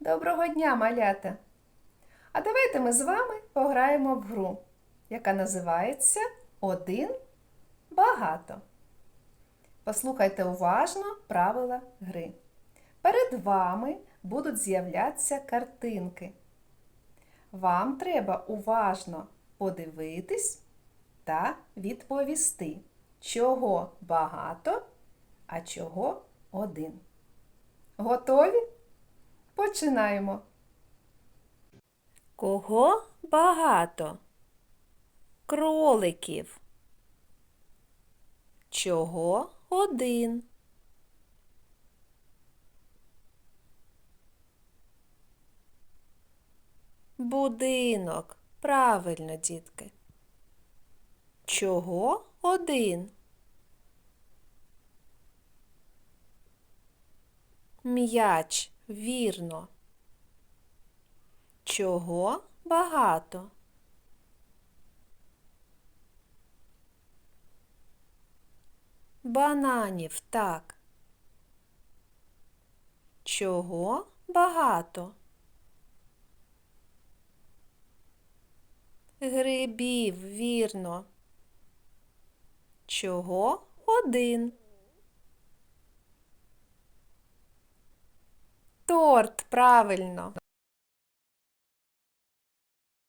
Доброго дня, малята! А давайте ми з вами пограємо в гру, яка називається Один багато. Послухайте уважно правила гри. Перед вами будуть з'являтися картинки. Вам треба уважно подивитись та відповісти, чого багато, а чого один. Готові? Починаємо. Кого багато? Кроликів. Чого один? Будинок. Правильно, дітки. Чого один? М'яч. Вірно. Чого багато? Бананів, так. Чого багато? Грибів, вірно. Чого один? Торт, правильно.